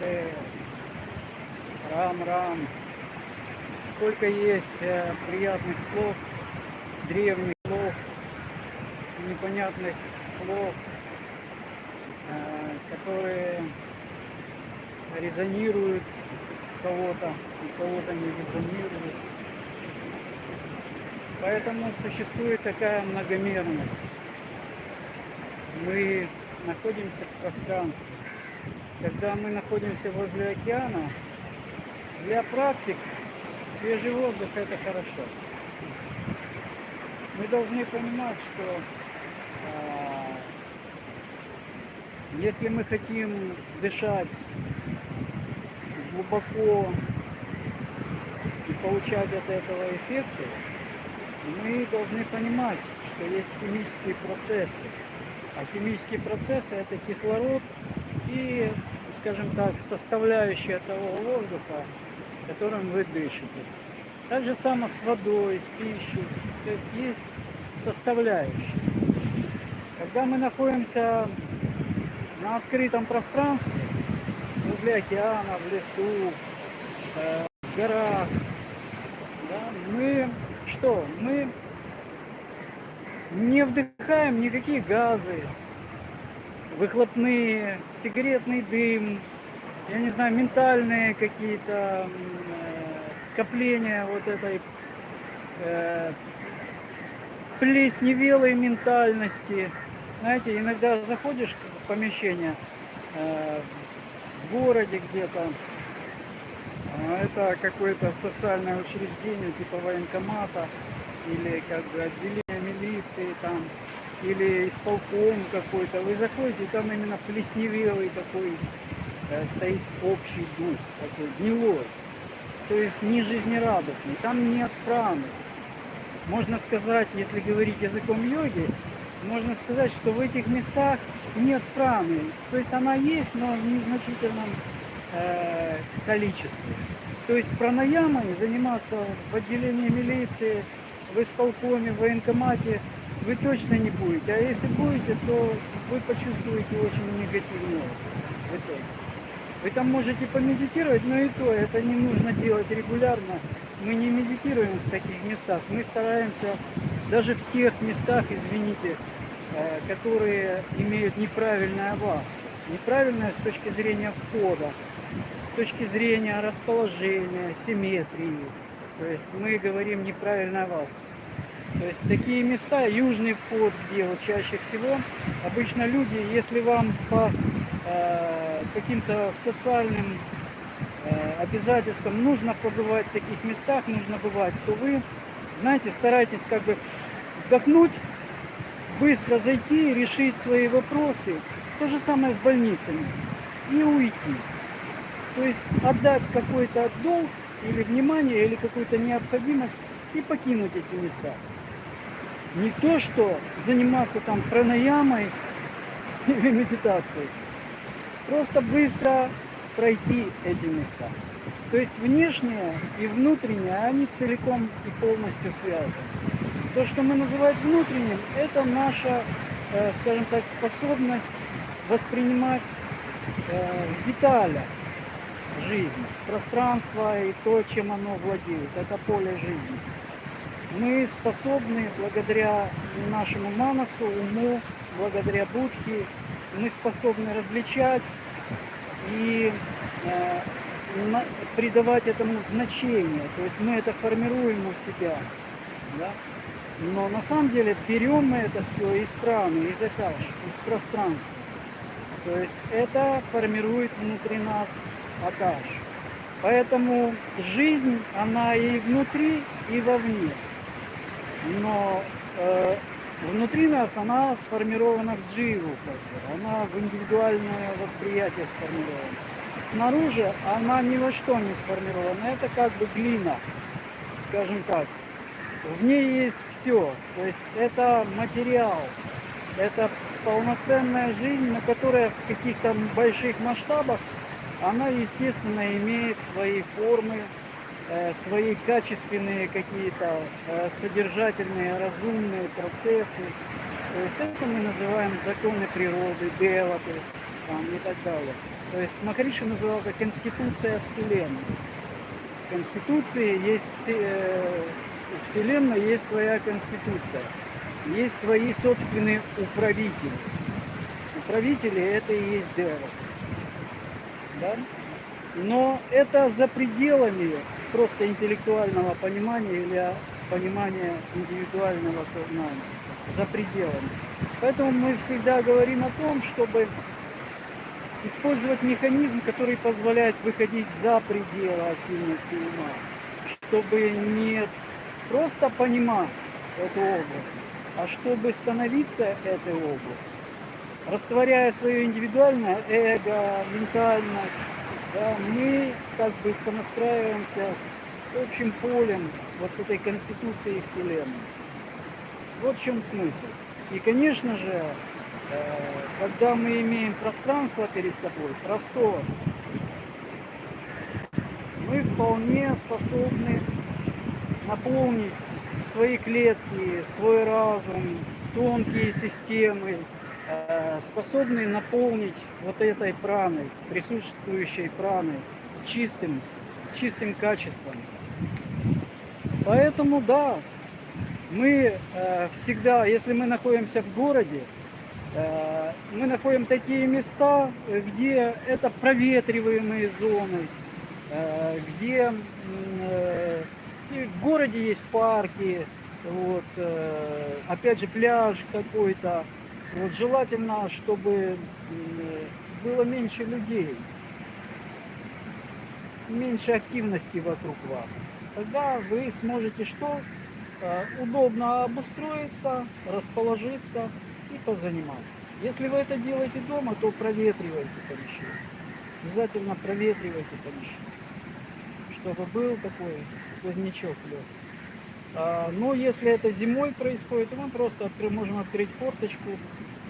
Намасте. Рам-рам. Сколько есть э, приятных слов, древних слов, непонятных слов, э, которые резонируют кого-то, у кого-то не резонируют. Поэтому существует такая многомерность. Мы находимся в пространстве. Когда мы находимся возле океана, для практик свежий воздух это хорошо. Мы должны понимать, что а, если мы хотим дышать глубоко и получать от этого эффекты, мы должны понимать, что есть химические процессы. А химические процессы это кислород и, скажем так, составляющая того воздуха, которым вы дышите. Так же само с водой, с пищей. То есть есть составляющие. Когда мы находимся на открытом пространстве, возле океана, в лесу, э, в горах, да, мы что? Мы не вдыхаем никакие газы, выхлопные, сигаретный дым, я не знаю, ментальные какие-то э, скопления вот этой э, плесневелой ментальности. Знаете, иногда заходишь в помещение э, в городе где-то, а это какое-то социальное учреждение типа военкомата или как бы отделение милиции там или исполком какой-то. Вы заходите, там именно плесневелый такой э, стоит общий дух, такой гнилой. То есть не жизнерадостный, там нет праны. Можно сказать, если говорить языком йоги, можно сказать, что в этих местах нет праны. То есть она есть, но в незначительном э, количестве. То есть пранаямой заниматься в отделении милиции, в исполкоме, в военкомате вы точно не будете. А если будете, то вы почувствуете очень негативный опыт. Вы там можете помедитировать, но и то это не нужно делать регулярно. Мы не медитируем в таких местах. Мы стараемся даже в тех местах, извините, э, которые имеют неправильное вас. Неправильное с точки зрения входа, с точки зрения расположения, симметрии. То есть мы говорим неправильно о вас. То есть такие места, южный вход, где вот чаще всего, обычно люди, если вам по э, каким-то социальным э, обязательствам нужно побывать в таких местах, нужно бывать, то вы, знаете, старайтесь как бы вдохнуть, быстро зайти, решить свои вопросы. То же самое с больницами. И уйти. То есть отдать какой-то долг или внимание, или какую-то необходимость и покинуть эти места. Не то, что заниматься там пранаямой или медитацией. Просто быстро пройти эти места. То есть внешнее и внутреннее, они целиком и полностью связаны. То, что мы называем внутренним, это наша, э, скажем так, способность воспринимать э, в деталях жизнь, пространство и то, чем оно владеет. Это поле жизни. Мы способны, благодаря нашему манасу, уму, благодаря будхи, мы способны различать и э, придавать этому значение. То есть мы это формируем у себя. Да? Но на самом деле берем мы это все из праны, из акаш, из пространства. То есть это формирует внутри нас акаш. Поэтому жизнь, она и внутри, и вовне. Но э, внутри нас она сформирована в дживу, как бы. она в индивидуальное восприятие сформирована. Снаружи она ни во что не сформирована. Это как бы глина, скажем так. В ней есть все. То есть это материал, это полноценная жизнь, но которая в каких-то больших масштабах, она, естественно, имеет свои формы, свои качественные какие-то э, содержательные, разумные процессы. То есть это мы называем законы природы, деваты там, и так далее. То есть Махариши называл это конституция Вселенной. В Конституции есть, э, у Вселенной есть своя конституция. Есть свои собственные управители. Управители это и есть Дева. Да? Но это за пределами просто интеллектуального понимания или понимания индивидуального сознания. За пределами. Поэтому мы всегда говорим о том, чтобы использовать механизм, который позволяет выходить за пределы активности ума, чтобы не просто понимать эту область, а чтобы становиться этой областью, растворяя свое индивидуальное эго, ментальность, да, мы как бы сонастраиваемся с общим полем, вот с этой конституцией Вселенной. Вот в чем смысл. И, конечно же, когда мы имеем пространство перед собой, простор, мы вполне способны наполнить свои клетки, свой разум, тонкие системы, способны наполнить вот этой праной, присутствующей праной, чистым, чистым качеством. Поэтому да, мы всегда, если мы находимся в городе, Э, мы находим такие места, где это проветриваемые зоны, э, где э, в городе есть парки, вот, опять же пляж какой-то. Вот, желательно, чтобы было меньше людей, меньше активности вокруг вас. Тогда вы сможете что? Удобно обустроиться, расположиться и позаниматься. Если вы это делаете дома, то проветривайте помещение. Обязательно проветривайте помещение, чтобы был такой сквознячок легкий. А, но если это зимой происходит, то мы просто откры, можем открыть форточку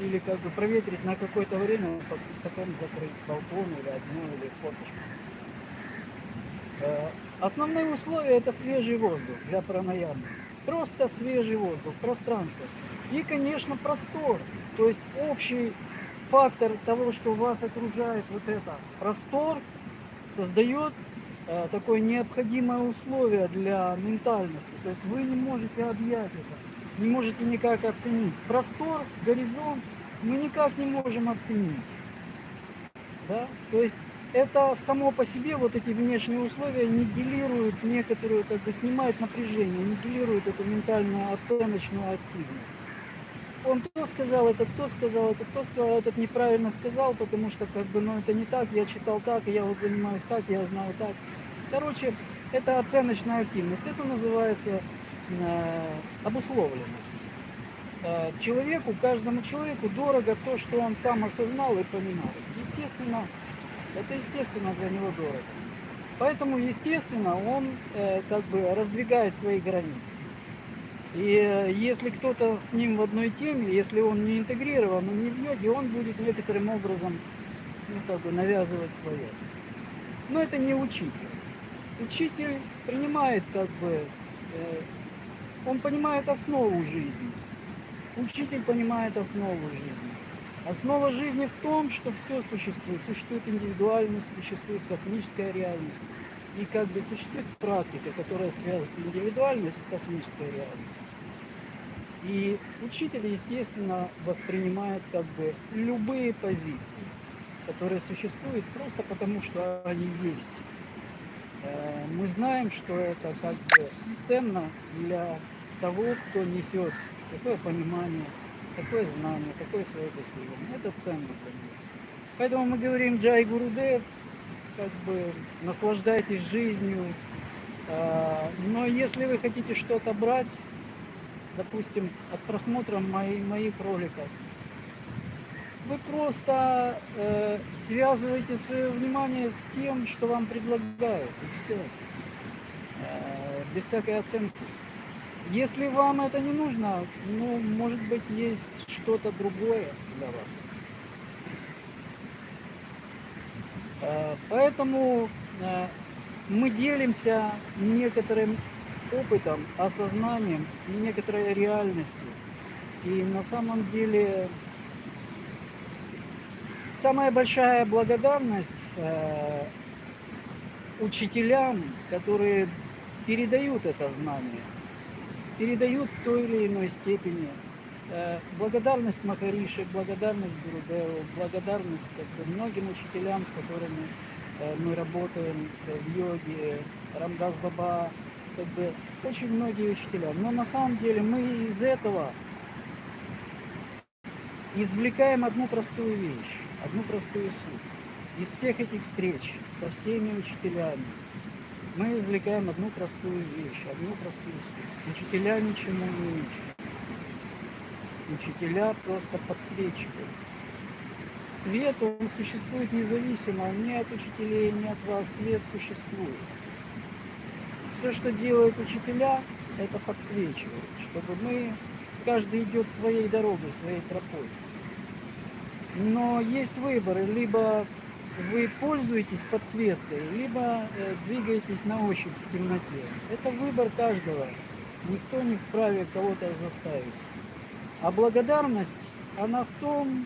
или как бы проветрить на какое-то время, потом закрыть балкон или одну или форточку. А, основные условия это свежий воздух для пранаямы. Просто свежий воздух, пространство. И, конечно, простор. То есть общий фактор того, что вас окружает вот это простор, создает такое необходимое условие для ментальности. То есть вы не можете объять это, не можете никак оценить. Простор, горизонт мы никак не можем оценить. Да? То есть это само по себе, вот эти внешние условия нигилируют некоторую, как бы снимают напряжение, нигилируют эту ментальную оценочную активность он то сказал, этот то сказал, этот то сказал, этот неправильно сказал, потому что как бы, ну это не так, я читал так, я вот занимаюсь так, я знаю так. Короче, это оценочная активность, это называется э, обусловленность. Э, человеку, каждому человеку дорого то, что он сам осознал и понимает. Естественно, это естественно для него дорого. Поэтому, естественно, он э, как бы раздвигает свои границы. И э, если кто-то с ним в одной теме, если он не интегрирован, он не в йоге, он будет некоторым образом ну, как бы навязывать свое. Но это не учитель. Учитель принимает как бы, э, он понимает основу жизни. Учитель понимает основу жизни. Основа жизни в том, что все существует. Существует индивидуальность, существует космическая реальность. И как бы существует практика, которая связывает индивидуальность с космической реальностью. И учитель, естественно, воспринимает как бы любые позиции, которые существуют просто потому, что они есть. Э, мы знаем, что это как бы ценно для того, кто несет такое понимание, такое знание, такое свое достижение. Это ценно для него. Поэтому мы говорим Джай Гурудев, как бы наслаждайтесь жизнью. А, но если вы хотите что-то брать, допустим, от просмотра моих, моих роликов, вы просто э, связываете свое внимание с тем, что вам предлагают, и все. Э, без всякой оценки. Если вам это не нужно, ну, может быть, есть что-то другое для вас. Э, поэтому э, мы делимся некоторым опытом, осознанием и некоторой реальностью. И на самом деле самая большая благодарность э, учителям, которые передают это знание, передают в той или иной степени. Э, благодарность Махарише, благодарность Гурудеву, благодарность как бы, многим учителям, с которыми э, мы работаем э, в йоге, Рамдас Баба, как бы очень многие учителя. Но на самом деле мы из этого извлекаем одну простую вещь, одну простую суть. Из всех этих встреч со всеми учителями мы извлекаем одну простую вещь, одну простую суть. Учителя ничему не учат. Учителя просто подсвечивают. Свет, он существует независимо ни от учителей, ни от вас. Свет существует. Все, что делают учителя, это подсвечивают, чтобы мы, каждый идет своей дорогой, своей тропой. Но есть выборы, либо вы пользуетесь подсветкой, либо э, двигаетесь на ощупь в темноте. Это выбор каждого. Никто не вправе кого-то заставить. А благодарность, она в том,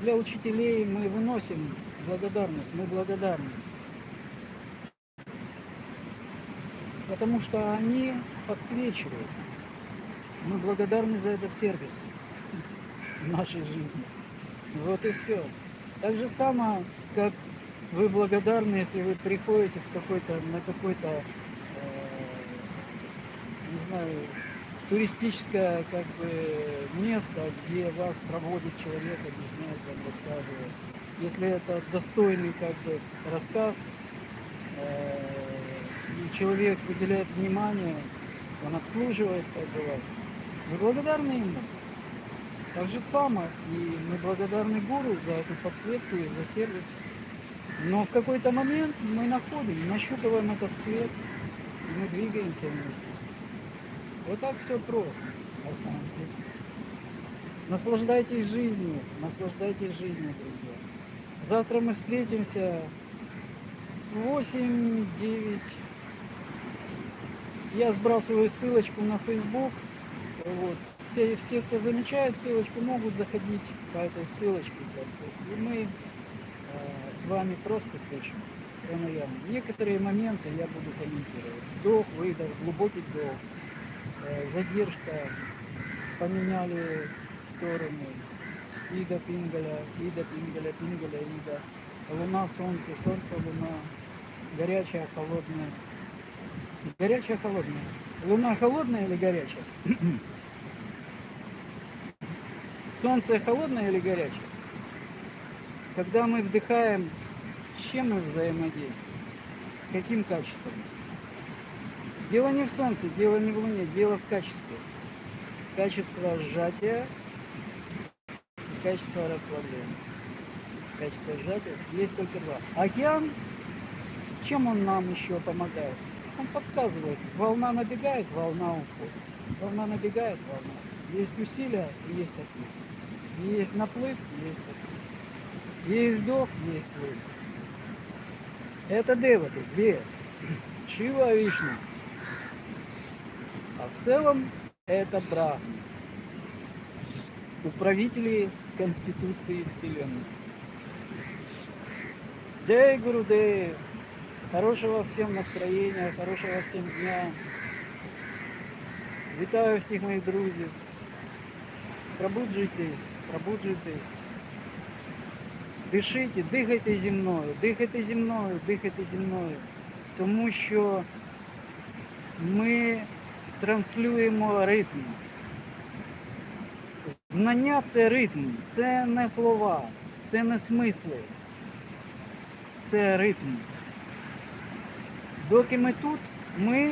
для учителей мы выносим благодарность, мы благодарны. Потому что они подсвечивают. Мы благодарны за этот сервис в нашей жизни. Вот и все. Так же само, как вы благодарны, если вы приходите в какой-то, на какой-то, э, не знаю, туристическое как бы место, где вас проводит человек, объясняет вам, рассказывает. Если это достойный как бы рассказ, э, и человек уделяет внимание, он обслуживает как бы вас, вы благодарны ему. Так же самое, и мы благодарны гуру за эту подсветку и за сервис. Но в какой-то момент мы находим, нащупываем этот свет, и мы двигаемся вместе с ним. Вот так все просто, на самом деле. Наслаждайтесь жизнью, наслаждайтесь жизнью, друзья. Завтра мы встретимся в 8-9. Я сбрасываю ссылочку на Facebook. Вот. Все, все, кто замечает ссылочку, могут заходить по этой ссылочке. И мы э, с вами просто пранаяма. Некоторые моменты я буду комментировать. Вдох, выдох, глубокий вдох, задержка, поменяли стороны. Ида, пингаля, ида, пингаля, пингаля, ида. Луна, солнце, солнце, луна. Горячая, холодная. Горячая, холодная. Луна холодная или горячая? Солнце холодное или горячее? Когда мы вдыхаем, с чем мы взаимодействуем? С каким качеством? Дело не в солнце, дело не в луне, дело в качестве. Качество сжатия качество расслабления. Качество сжатия есть только два. Океан, чем он нам еще помогает? Он подсказывает, волна набегает, волна уходит. Волна набегает, волна. Есть усилия есть отклик. Есть наплыв, есть отклик. Есть вдох, есть выдох. Это деваты, две. Шива и Вишну. А в целом это Брахма. Управители Конституции Вселенной. Джей Гурудеев. Хорошего всем настроения, хорошего всем дня. Вітаю всіх моїх друзів. Пробуджуйтесь, пробуджуйтесь. Дишите, дихайте зі мною, дихайте зі мною, дихайте зі мною. Тому що ми транслюємо ритм. Знання це ритм, це не слова, це не смисли, це ритм. Доки ми тут, ми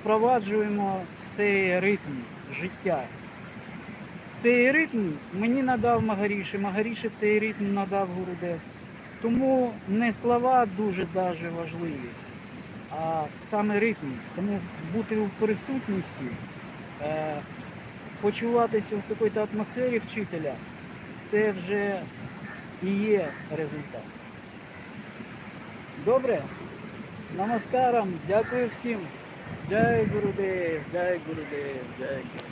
впроваджуємо цей ритм життя. Цей ритм мені надав Магаріші, Магаріші цей ритм надав Гурудев. Тому не слова дуже даже важливі, а саме ритм. Тому бути у присутності, е, почуватися в якійсь атмосфері вчителя, це вже і є результат. Добре? Намаскарам, дякую всім. Джай Гурудев, Джай Гурудев, Джай Гурудев.